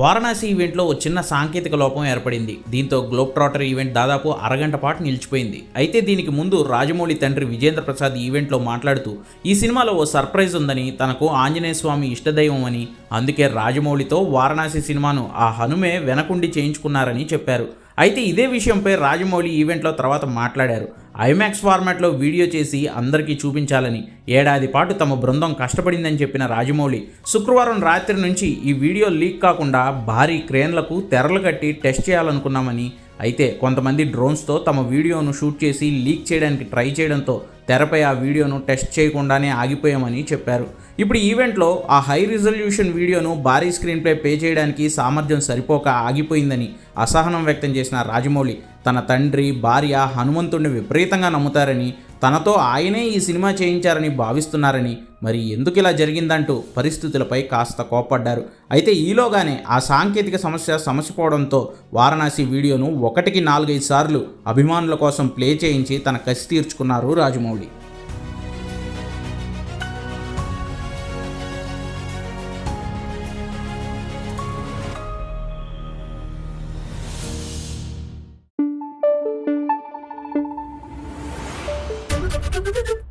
వారణాసి ఈవెంట్లో ఓ చిన్న సాంకేతిక లోపం ఏర్పడింది. దీంతో గ్లోబ్ ట్రాటర్ ఈవెంట్ దాదాపు అరగంట పాటు నిలిచిపోయింది. అయితే దీనికి ముందు రాజమౌళి తండ్రి విజేంద్ర ప్రసాద్ ఈవెంట్లో మాట్లాడుతూ ఈ సినిమాలో ఓ సర్ప్రైజ్ ఉందని తనకు ఆంజనేయ స్వామి ఇష్టదైవం అని. అందుకే రాజమౌళితో వారణాసి సినిమాను ఆ హనుమే వెనకుండి చేయించుకున్నారని చెప్పారు. అయితే ఇదే విషయంపై రాజమౌళి ఈవెంట్లో తర్వాత మాట్లాడారు. ఐమాక్స్ ఫార్మాట్లో వీడియో చేసి అందరికీ చూపించాలని ఏడాది పాటు తమ బృందం కష్టపడిందని చెప్పిన రాజమౌళి శుక్రవారం రాత్రి నుంచి ఈ వీడియో లీక్ కాకుండా భారీ క్రేన్లకు తెరలు కట్టి టెస్ట్ చేయాలనుకున్నామని అయితే కొంతమంది డ్రోన్స్తో తమ వీడియోను షూట్ చేసి లీక్ చేయడానికి ట్రై చేయడంతో తెరపై ఆ వీడియోను టెస్ట్ చేయకుండానే ఆగిపోయామని చెప్పారు. ఇప్పుడు ఈవెంట్లో ఆ హై రిజల్యూషన్ వీడియోను భారీ స్క్రీన్పై పే చేయడానికి సామర్థ్యం సరిపోక ఆగిపోయిందని అసహనం వ్యక్తం చేసిన రాజమౌళి తన తండ్రి భార్య హనుమంతుడిని విపరీతంగా నమ్ముతారని తనతో ఆయనే ఈ సినిమా చేయించారని భావిస్తున్నారని మరి ఎందుకు ఇలా జరిగిందంటూ పరిస్థితులపై కాస్త కోప్పడ్డారు. అయితే ఈలోగానే ఆ సాంకేతిక సమస్య సమసిపోవడంతో వారణాసి వీడియోను ఒకటికి నాలుగైదు సార్లు అభిమానుల కోసం ప్లే చేయించి తన కసి తీర్చుకున్నారు రాజమౌళి. どっ!